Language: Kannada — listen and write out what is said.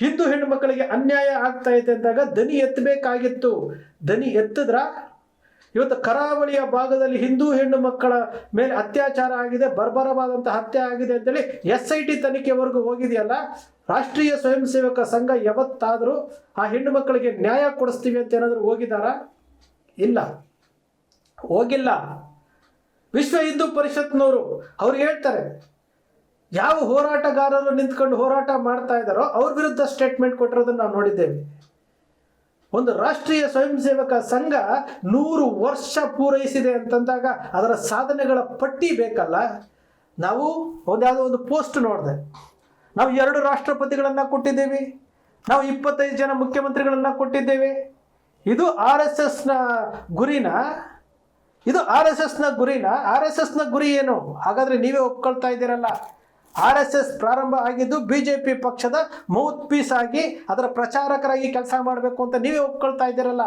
ಹಿಂದೂ ಹೆಣ್ಣು ಮಕ್ಕಳಿಗೆ ಅನ್ಯಾಯ ಆಗ್ತಾ ಇದೆ ಅಂದಾಗ ದನಿ ಎತ್ತಬೇಕಾಗಿತ್ತು. ದನಿ ಎತ್ತಿದ್ರ ಇವತ್ತು ಕರಾವಳಿಯ ಭಾಗದಲ್ಲಿ ಹಿಂದೂ ಹೆಣ್ಣು ಮಕ್ಕಳ ಮೇಲೆ ಅತ್ಯಾಚಾರ ಆಗಿದೆ ಬರ್ಬರವಾದಂಥ ಹತ್ಯೆ ಆಗಿದೆ ಅಂತೇಳಿ ಎಸ್ ಐ ಟಿ ತನಿಖೆವರೆಗೂ ಹೋಗಿದೆಯಲ್ಲ? ರಾಷ್ಟ್ರೀಯ ಸ್ವಯಂ ಸೇವಕ ಸಂಘ ಯಾವತ್ತಾದರೂ ಆ ಹೆಣ್ಣು ಮಕ್ಕಳಿಗೆ ನ್ಯಾಯ ಕೊಡಿಸ್ತೀವಿ ಅಂತ ಏನಾದರೂ ಹೋಗಿದಾರಾ ಇಲ್ಲ. ಹೋಗಿಲ್ಲ. ವಿಶ್ವ ಹಿಂದೂ ಪರಿಷತ್ನವರು ಅವ್ರು ಹೇಳ್ತಾರೆ ಯಾವ ಹೋರಾಟಗಾರರು ನಿಂತ್ಕೊಂಡು ಹೋರಾಟ ಮಾಡ್ತಾ ಇದ್ದಾರೋ ಅವ್ರ ವಿರುದ್ಧ ಸ್ಟೇಟ್ಮೆಂಟ್ ಕೊಟ್ಟಿರೋದನ್ನ ನಾವು ನೋಡಿದ್ದೇವೆ. ಒಂದು ರಾಷ್ಟ್ರೀಯ ಸ್ವಯಂ ಸೇವಕ ಸಂಘ ನೂರು ವರ್ಷ ಪೂರೈಸಿದೆ ಅಂತಂದಾಗ ಅದರ ಸಾಧನೆಗಳ ಪಟ್ಟಿ ಬೇಕಲ್ಲ? ನಾವು ಒಂದ್ಯಾವುದೋ ಒಂದು ಪೋಸ್ಟ್ ನೋಡಿದೆ. ನಾವು ಎರಡು ರಾಷ್ಟ್ರಪತಿಗಳನ್ನು ಕೊಟ್ಟಿದ್ದೇವೆ. ನಾವು ಇಪ್ಪತ್ತೈದು ಜನ ಮುಖ್ಯಮಂತ್ರಿಗಳನ್ನು ಕೊಟ್ಟಿದ್ದೇವೆ. ಇದು ಆರ್ ಎಸ್ ಎಸ್ನ ಗುರಿನ? ಇದು ಆರ್ ಎಸ್ ಎಸ್ನ ಗುರಿನ? ಆರ್ ಎಸ್ ಎಸ್ನ ಗುರಿ ಏನು? ಹಾಗಾದ್ರೆ ನೀವೇ ಒಪ್ಕೊಳ್ತಾ ಇದ್ದೀರಲ್ಲ. ಆರ್ ಎಸ್ ಎಸ್ ಪ್ರಾರಂಭ ಆಗಿದ್ದು ಬಿ ಜೆ ಪಿ ಪಕ್ಷದ ಮೌತ್ ಪೀಸ್ ಆಗಿ ಅದರ ಪ್ರಚಾರಕರಾಗಿ ಕೆಲಸ ಮಾಡಬೇಕು ಅಂತ ನೀವೇ ಒಪ್ಕೊಳ್ತಾ ಇದ್ದೀರಲ್ಲ?